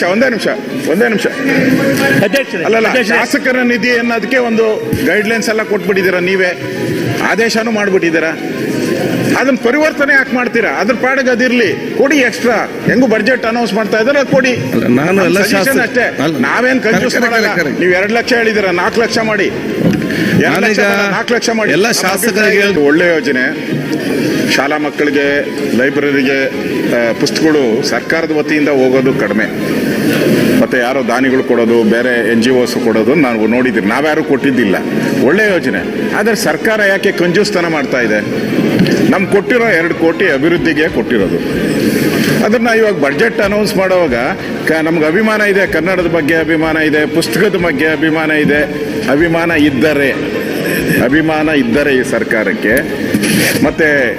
ನಿಮಿಷ ಒಂದೇ ನಿಮಿಷ ಒಂದೇ ನಿಮಿಷ. ಅಧ್ಯಕ್ಷರೇ ಅಲ್ಲಲ್ಲ ಶಾಸಕರ ನಿಧಿ ಅನ್ನೋದಕ್ಕೆ ಒಂದು ಗೈಡ್ಲೈನ್ಸ್ ಎಲ್ಲ ಕೊಟ್ಬಿಟ್ಟಿದ್ದೀರಾ ನೀವೇ? ಆದೇಶನೂ ಮಾಡಿಬಿಟ್ಟಿದ್ದೀರಾ? ಅದನ್ನ ಪರಿವರ್ತನೆ ಯಾಕೆ ಮಾಡ್ತೀರಾ? ಅದ್ರ ಪಾಡಿಗೆ ಅದಿರ್ಲಿ ಕೊಡಿ ಎಕ್ಸ್ಟ್ರಾ ಹೆಂಗು ಬಜೆಟ್ ಅನೌನ್ಸ್ ಮಾಡ್ತಾ ಇದಾರೆ ಅದ್ ಕೊಡಿ. ಅಲ್ಲ, ನಾನು ಅಷ್ಟೇ. ಅಲ್ಲ, ನಾವೇನ್ ಕನ್ಫ್ಯೂಸ್ ಮಾಡಲ್ಲ. ನೀವು ಎರಡು ಲಕ್ಷ ಹೇಳಿದಿರ ನಾಲ್ಕು ಲಕ್ಷ ಮಾಡಿ. ನಾಲ್ಕು ಲಕ್ಷ ಮಾಡಿ. ಎಲ್ಲ ಶಾಸಕರಿಗೆ ಒಳ್ಳೆ ಯೋಜನೆ. ಶಾಲಾ ಮಕ್ಕಳಿಗೆ ಲೈಬ್ರರಿಗೆ ಪುಸ್ತಕಗಳು ಸರ್ಕಾರದ ವತಿಯಿಂದ ಹೋಗೋದು ಕಡಿಮೆ. ಮತ್ತೆ ಯಾರೋ ದಾನಿಗಳು ಕೊಡೋದು, ಬೇರೆ ಎನ್ ಜಿ ಒಸ್ ಕೊಡೋದು ನಾವು ನೋಡಿದ್ದೀವಿ. ನಾವ್ಯಾರು ಕೊಟ್ಟಿದ್ದಿಲ್ಲ. ಒಳ್ಳೆ ಯೋಜನೆ. ಆದರೆ ಸರ್ಕಾರ ಯಾಕೆ ಕಂಜೂಸ್ತನ ಮಾಡ್ತಾ ಇದೆ? ನಮ್ಗೆ ಕೊಟ್ಟಿರೋ ಎರಡು ಕೋಟಿ ಅಭಿವೃದ್ಧಿಗೆ ಕೊಟ್ಟಿರೋದು. ಅದನ್ನ ಇವಾಗ ಬಜೆಟ್ ಅನೌನ್ಸ್ ಮಾಡುವಾಗ ಕ- ನಮ್ಗೆ ಅಭಿಮಾನ ಇದೆ. ಕನ್ನಡದ ಬಗ್ಗೆ ಅಭಿಮಾನ ಇದೆ, ಪುಸ್ತಕದ ಬಗ್ಗೆ ಅಭಿಮಾನ ಇದೆ. ಅಭಿಮಾನ ಇದ್ದರೆ ಅಭಿಮಾನ ಇದ್ದರೆ ಈ ಸರ್ಕಾರಕ್ಕೆ. ಮತ್ತೆ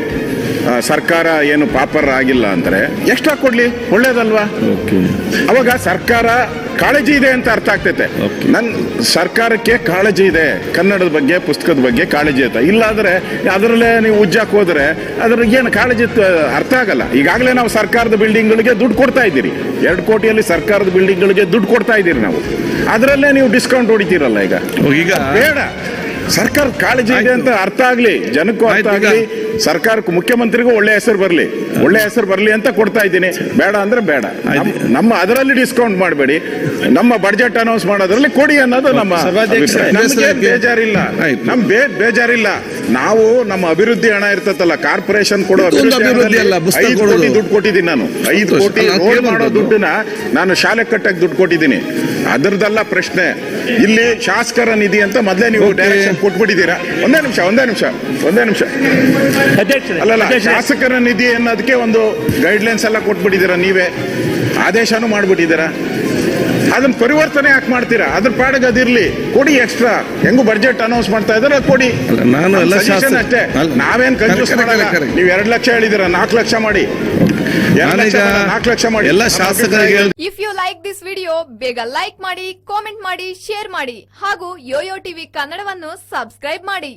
ಸರ್ಕಾರ ಏನು ಪಾಪರ್ ಆಗಿಲ್ಲ ಅಂದ್ರೆ ಎಕ್ಸ್ಟ್ರಾ ಕೊಡ್ಲಿ ಒಳ್ಳೇದಲ್ವಾ? ಅವಾಗ ಸರ್ಕಾರ ಕಾಳಜಿ ಇದೆ ಅಂತ ಅರ್ಥ ಆಗ್ತೈತೆ. ನನ್ನ ನನ್ ಸರ್ಕಾರಕ್ಕೆ ಕಾಳಜಿ ಇದೆ. ಕನ್ನಡದ ಬಗ್ಗೆ ಪುಸ್ತಕದ ಬಗ್ಗೆ ಕಾಳಜಿ ಐತೆ ಇಲ್ಲಾಂದ್ರೆ ಅದರಲ್ಲೇ ನೀವು ಉಜ್ಜಾಕ್ ಹೋದ್ರೆ ಅದ್ರ ಏನು ಕಾಳಜಿ ಅರ್ಥ ಆಗಲ್ಲ. ಈಗಾಗಲೇ ನಾವು ಸರ್ಕಾರದ ಬಿಲ್ಡಿಂಗ್ಗಳಿಗೆ ದುಡ್ಡು ಕೊಡ್ತಾ ಇದ್ದೀರಿ. ಎರಡು ಕೋಟಿಯಲ್ಲಿ ಸರ್ಕಾರದ ಬಿಲ್ಡಿಂಗ್ಗಳಿಗೆ ದುಡ್ಡು ಕೊಡ್ತಾ ಇದ್ದೀರಿ ನಾವು. ಅದರಲ್ಲೇ ನೀವು ಡಿಸ್ಕೌಂಟ್ ಹೊಡಿತೀರಲ್ಲ ಈಗ. ಈಗ ಬೇಡ. ಸರ್ಕಾರ ಕಾಳಜಿ ಇದೆ ಅಂತ ಅರ್ಥ ಆಗ್ಲಿ ಜನಕ್ಕೂ ಅರ್ಥ ಆಗಲಿ ಸರ್ಕಾರಕ್ಕೂ ಮುಖ್ಯಮಂತ್ರಿಗೂ ಒಳ್ಳೆ ಹೆಸರು ಬರಲಿ ಒಳ್ಳೆ ಹೆಸರು ಬರಲಿ ಅಂತ ಕೊಡ್ತಾ ಇದ್ದೀನಿ. ಬೇಡ ಅಂದ್ರೆ ಬೇಡ. ನಮ್ಮ ಅದರಲ್ಲಿ ಡಿಸ್ಕೌಂಟ್ ಮಾಡಬೇಡಿ. ನಮ್ಮ ಬಜೆಟ್ ಅನೌನ್ಸ್ ಮಾಡೋದ್ರಲ್ಲಿ ಕೊಡಿ ಅನ್ನೋದು ನಮ್ಮ ಬೇಜಾರಿಲ್ಲ. ನಮ್ ಬೇ ಬೇಜಾರಿಲ್ಲ. ನಾವು ನಮ್ಮ ಅಭಿವೃದ್ಧಿ ಹಣ ಇರ್ತದಲ್ಲ ಕಾರ್ಪೊರೇಷನ್ ಕೊಡೋ ಅಭಿವೃದ್ಧಿ ಅಲ್ಲ, ಪುಸ್ತಕ ಐದು ಕೋಟಿ ದುಡ್ಡು ಕೊಟ್ಟಿದ್ದೀನಿ ನಾನು. ಐದು ಕೋಟಿ ರೋಡ್ ಮಾಡೋ ದುಡ್ಡನ್ನ ನಾನು ಶಾಲೆ ಕಟ್ಟಕ್ಕೆ ದುಡ್ಡು ಕೊಟ್ಟಿದ್ದೀನಿ. ಅದರದಲ್ಲ ಪ್ರಶ್ನೆ. ಇಲ್ಲಿ ಶಾಸಕರ ನಿಧಿ ಅಂತ ಮೊದಲೇ ನೀವು. ಡೈರೆಕ್ಷನ್ ಕೊಟ್ಬಿಟ್ಟಿದ್ದೀರಾ. ಒಂದೇ ನಿಮಿಷ ಒಂದೇ ನಿಮಿಷ ಒಂದೇ ನಿಮಿಷ. ಅಧ್ಯಕ್ಷರೇ ಅಲ್ಲಲ್ಲ ಶಾಸಕರ ನಿಧಿ ಅನ್ನೋದಕ್ಕೆ ಒಂದು ಗೈಡ್ಲೈನ್ಸ್ ಎಲ್ಲ ಕೊಟ್ಬಿಟ್ಟಿದ್ದೀರಾ ನೀವೇ? ಆದೇಶನೂ ಮಾಡ್ಬಿಟ್ಟಿದ್ದೀರಾ? ಅದನ್ನ ಪರಿವರ್ತನೆ ಯಾಕೆ ಮಾಡ್ತೀರಾ? ಅದ್ರ ಪಾಡಿಗೆ ಅದಿರ್ಲಿ ಕೊಡಿ ಎಕ್ಸ್ಟ್ರಾ ಹೆಂಗು ಬಜೆಟ್ ಅನೌನ್ಸ್ ಮಾಡ್ತಾ ಇದಾರೆ ಅದ್ ಕೊಡಿ. ನಾನು ಎಲ್ಲ ಅಷ್ಟೇ. ನಾವೇನ್ ಕನ್ಫ್ಯೂಸ್ ಮಾಡಲ್ಲ. ನೀವು ಎರಡು ಲಕ್ಷ ಹೇಳಿದಿರ ನಾಲ್ಕು ಲಕ್ಷ ಮಾಡಿ. ನಾಲ್ಕು ಲಕ್ಷ ಮಾಡಿ. ಎಲ್ಲ ಶಾಸಕರಿಗೆ if you like this video ಬೇಗ ಲೈಕ್ ಮಾಡಿ ಕಾಮೆಂಟ್ ಮಾಡಿ ಶೇರ್ ಮಾಡಿ. ಹಾಗೂ ಯೋಯೋ ಟಿವಿ ಕನ್ನಡವನ್ನು ಸಬ್ಸ್ಕ್ರೈಬ್ ಮಾಡಿ.